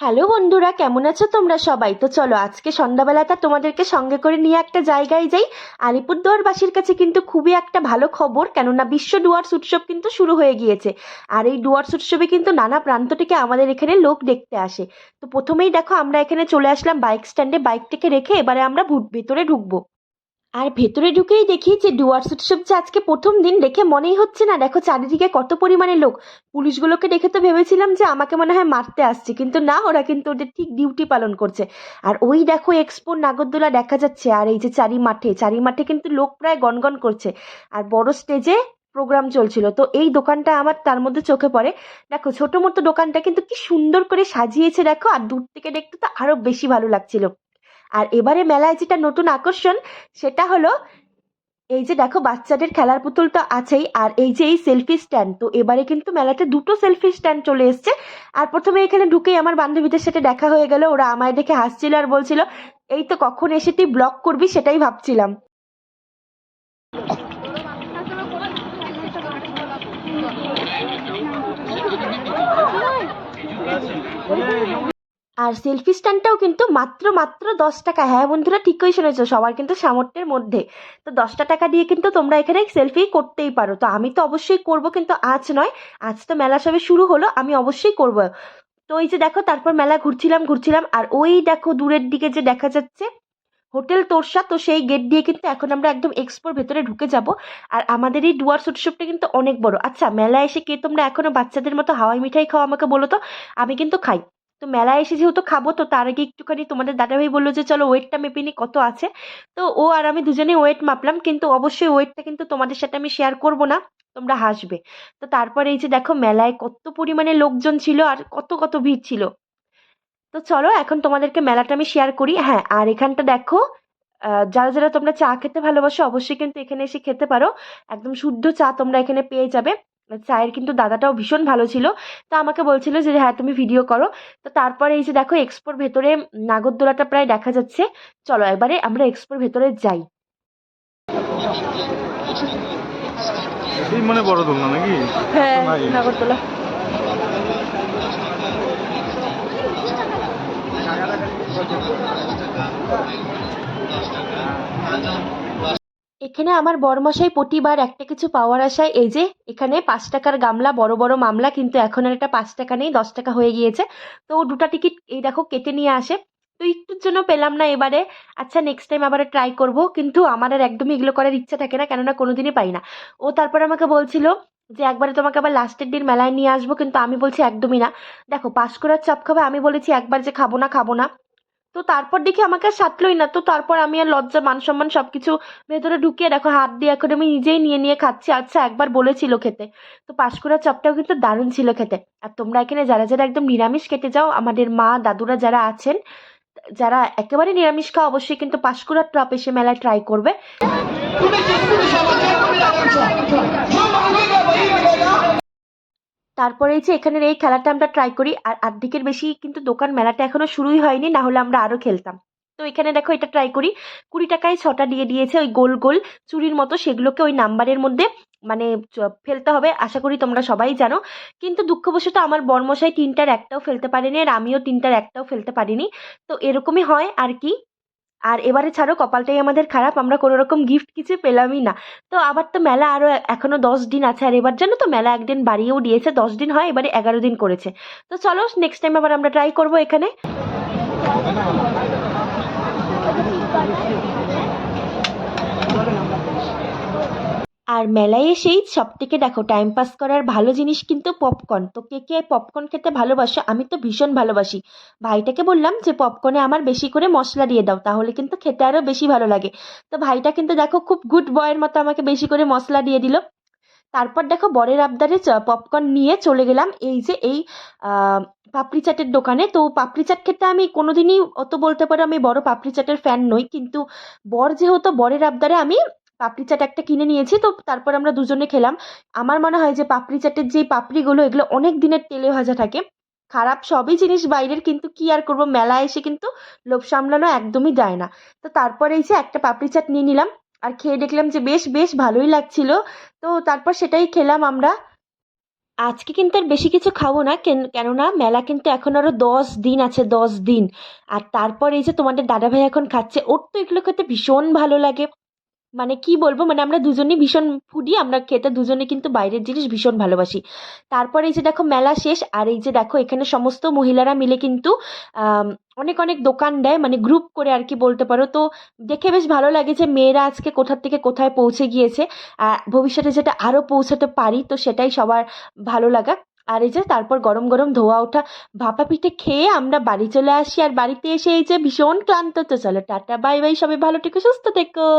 Hello বন্ধুরা, কেমন আছো তোমরা সবাই? তো চলো, আজকে সন্ধ্যাবেলাটা তোমাদেরকে সঙ্গে করে নিয়ে একটা জায়গায় যাই। আলিপুরদুয়ারবাসীর কাছে কিন্তু খুবই একটা ভালো খবর, কেননা বিশ্ব ডুয়ার্স উৎসব কিন্তু শুরু হয়ে গিয়েছে। আর এই ডুয়ার্স উৎসবে কিন্তু নানা প্রান্ত থেকে আমাদের এখানে লোক দেখতে আসে। তো প্রথমেই দেখো, আমরা এখানে চলে আসলাম বাইক স্ট্যান্ডে। বাইকটাকে রেখে এবারে আমরা ভেতরে ঢুকবো। আর ভেতরে ঢুকেই দেখি যে ডুয়ার্স উৎসব যে আজকে প্রথম দিন দেখে মনেই হচ্ছে না। দেখো চারিদিকে কত পরিমাণে লোক। পুলিশগুলোকে দেখে তো ভেবেছিলাম যে আমাকে মনে হয় মারতে আসছে, কিন্তু না, ওরা কিন্তু ওদের ঠিক ডিউটি পালন করছে। আর ওই দেখো এক্সপোর নাগরদোলা দেখা যাচ্ছে, আর এই যে চারি মাঠে চারি মাঠে কিন্তু লোক প্রায় গনগন করছে। আর বড় স্টেজে প্রোগ্রাম চলছিল। তো এই দোকানটা আমার তার মধ্যে চোখে পড়ে। দেখো ছোট মতো দোকানটা কিন্তু কি সুন্দর করে সাজিয়েছে, দেখো। আর দূর থেকে দেখতে তো আরও বেশি ভালো লাগছিল। আর এবারে মেলায় যেটা নতুন আকর্ষণ, সেটা হলো এই যে দেখো বাচ্চাদের খেলার পুতুল তো আছেই, আর এই যে এই সেলফি স্ট্যান্ড তো এবারে কিন্তু মেলাতে দুটো সেলফি স্ট্যান্ড চলে এসছে। আর প্রথমে এখানে ঢুকেই আমার বান্ধবীদের সাথে দেখা হয়ে গেল, ওরা আমায় দেখে হাসছিল আর বলছিল, এই তো কখন এসে তুই ব্লগ করবি? সেটাই ভাবছিলাম। আর সেলফি স্ট্যান্ডটাও কিন্তু মাত্র মাত্র দশ টাকা। হ্যাঁ বন্ধুরা, ঠিকই শুনেছো, সবার কিন্তু সামর্থ্যের মধ্যে। তো দশটা টাকা দিয়ে কিন্তু তোমরা এখানে সেলফি করতেই পারো। তো আমি তো অবশ্যই করব, কিন্তু আজ নয়, আজ তো মেলা সবে শুরু হলো, আমি অবশ্যই করব। তো এই যে দেখো, তারপর মেলা ঘুরছিলাম ঘুরছিলাম, আর ওই দেখো দূরের দিকে যে দেখা যাচ্ছে, হোটেল তোরসা, তো সেই গেট দিয়ে কিন্তু এখন আমরা একদম এক্সপোর ভেতরে ঢুকে যাব। আর আমাদের এই ডুয়ার্স উৎসবটা কিন্তু অনেক বড়। আচ্ছা মেলায় এসে কে তোমরা এখনও বাচ্চাদের মতো হাওয়াই মিঠাই খাও আমাকে বলো তো? আমি কিন্তু খাই। তো মেলায় এসে যেহেতু খাব, তো তার আগে একটুখানি তোমাদের দাদাভাই বলল যে, চলো ওয়েটটা মেপে নি কত আছে? তো ও আর আমি দুজনেই ওয়েট মাপলাম, কিন্তু অবশ্যই ওয়েটটা কিন্তু তোমাদের সাথে আমি শেয়ার করব না, তোমরা হাসবে। তো তারপরে এই যে দেখো মেলায় কত পরিমাণে লোকজন ছিল আর কত কত ভিড় ছিল। তো চলো এখন তোমাদেরকে মেলাটা আমি শেয়ার করি। হ্যাঁ আর এখানটা দেখো যারা যারা তোমরা চা খেতে ভালোবাসো, অবশ্যই কিন্তু এখানে এসে খেতে পারো। একদম শুদ্ধ চা তোমরা এখানে পেয়ে যাবে। চায়ের কিন্তু দাদাটাও ভীষণ ভালো ছিল। তো আমাকে বলছিল যে হ্যাঁ তুমি ভিডিও করো। তো তারপরে এই যে দেখো এক্সপোর ভেতরে নাগরদোলাটা প্রায় দেখা যাচ্ছে। চলো এবারে আমরা এক্সপোর ভেতরে যাই। মানে বড় দোলনা নাকি? হ্যাঁ। নাগরদোলা। এখানে আমার বরমশাই প্রতিবার একটা কিছু পাওয়ার আশায়, এই যে এখানে পাঁচ টাকার গামলা, বড় বড় মামলা, কিন্তু এখন আর এটা পাঁচ টাকা নেই, দশ টাকা হয়ে গিয়েছে। তো দুটা টিকিট এই দেখো কেটে নিয়ে আসে। তো একটুর জন্য পেলাম না এবারে। আচ্ছা নেক্সট টাইম আবার ট্রাই করব, কিন্তু আমার আর একদমই এগুলো করার ইচ্ছা থাকে না, কেননা কোনোদিনই পাই না। ও তারপর আমাকে বলছিল যে একবারে তোমাকে আবার লাস্টের দিন মেলায় নিয়ে আসব, কিন্তু আমি বলছি একদমই না। দেখো, পাঁশকুড়ার চপ খাবে, আমি বলেছি একবার যে খাব না খাব না। তো তারপর দেখি আমাকে আর সাতলোই না। তো তারপর আমি আর লজ্জা মান সম্মান সবকিছু ভেতরে ঢুকিয়ে দেখো, হাত দিয়ে এখন আমি নিজেই নিয়ে নিয়ে খাচ্ছি। আচ্ছা একবার বলেছিল খেতে। তো পাঁশকুড়া চপটাও কিন্তু দারুণ ছিল খেতে। আর তোমরা এখানে যারা যারা একদম নিরামিষ খেতে যাও, আমাদের মা, দাদুরা যারা আছেন, যারা একেবারে নিরামিষ খাওয়া অবশ্যই কিন্তু পাঁশকুড়ার টপ এসে মেলায় ট্রাই করবে। তারপরে এই যে এখানের এই খেলাটা আমরা ট্রাই করি, আর আর্ধেকের বেশি কিন্তু দোকান মেলাটা এখনও শুরুই হয়নি, না হলে আমরা আরও খেলতাম। তো এখানে দেখো এটা ট্রাই করি, কুড়ি টাকায় ছটা দিয়ে দিয়েছে ওই গোল গোল, চুরির মতো সেগুলোকে ওই নাম্বারের মধ্যে মানে ফেলতে হবে, আশা করি তোমরা সবাই জানো। কিন্তু দুঃখবশত আমার বর্মশাই তিনটার একটাও ফেলতে পারেনি, আর আমিও তিনটার একটাও ফেলতে পারিনি। তো এরকমই হয় আর কি। আর এবারে ছাড়ো, কপালটাই আমাদের খারাপ, আমরা কোনো রকম গিফট কিছু পেলামই না। তো আবার তো মেলা আরও এখনও দশ দিন আছে, আর এবার জানো তো মেলা একদিন বাড়িয়েও দিয়েছে, দশ দিন হয়, এবারে এগারো দিন করেছে। তো চলো নেক্সট টাইম আবার আমরা ট্রাই করব এখানে। আর মেলায় এসেই সব থেকে দেখো টাইম পাস করার ভালো জিনিস কিন্তু পপকর্ন তো কে কে পপকর্ন খেতে ভালোবাসো? আমি তো ভীষণ ভালোবাসি। ভাইটাকে বললাম যে পপকর্নে আমার বেশি করে মশলা দিয়ে দাও, তাহলে কিন্তু খেতে আরও বেশি ভালো লাগে। তো ভাইটা কিন্তু দেখো, খুব গুড বয়ের মতো আমাকে বেশি করে মশলা দিয়ে দিল। তারপর দেখো, বরের আবদারে পপকর্ন নিয়ে চলে গেলাম এই যে এই পাপড়ি চাটের দোকানে। তো পাপড়ি চাট খেতে আমি কোনোদিনই অত বলতে পারো আমি বড় পাপড়ি চাটের ফ্যান নই, কিন্তু বর যেহেতু বরের আবদারে আমি পাপড়ি চাট একটা কিনে নিয়েছি, তো তারপর আমরা দুজনে খেলাম। আমার মনে হয় যে পাপড়ি চাটের যে পাপড়িগুলো, এগুলো অনেক দিনের তেলে ভাজা থাকে। খারাপ সবই জিনিস বাইরের, কিন্তু কি আর করব? মেলায় এসে কিন্তু লোভ সামলানো একদমই যায় না। তো তারপরে এই যে একটা পাপড়ি চাট নিয়ে নিলাম, আর খেয়ে দেখলাম যে বেশ বেশ ভালোই লাগছিল। তো তারপর সেটাই খেলাম আমরা। আজকে কিন্তু আর বেশি কিছু খাব না, কেন, কেননা মেলা কিন্তু এখন আরও দশ দিন আছে, দশ দিন। আর তারপর এই যে তোমাদের দাদাভাই এখন খাচ্ছে, ওর তো এগুলো খেতে ভীষণ ভালো লাগে। মানে কি বলব? মানে আমরা দুজনেই ভীষণ ফুডি আমরা খেতে দুজনে কিন্তু বাইরের জিনিস ভীষণ ভালোবাসি। তারপরে এই যে দেখো মেলা শেষ, আর এই যে দেখো এখানে সমস্ত মহিলারা মিলে কিন্তু অনেক অনেক দোকান দেয় মানে গ্রুপ করে আর কি বলতে পারো। তো দেখে বেশ ভালো লাগে যে মেয়েরা আজকে কোথার থেকে কোথায় পৌঁছে গিয়েছে ভবিষ্যতে যেটা আরও পৌঁছাতে পারি, তো সেটাই সবার ভালো লাগা। আর এই যে তারপর গরম গরম ধোয়া ওঠা, ভাপা পিঠে খেয়ে আমরা বাড়ি চলে আসি। আর বাড়িতে এসে এই যে ভীষণ ক্লান্ত, তো চলো টাটা, বাই বাই, সবাই ভালো থেকো, সুস্থ থেকো।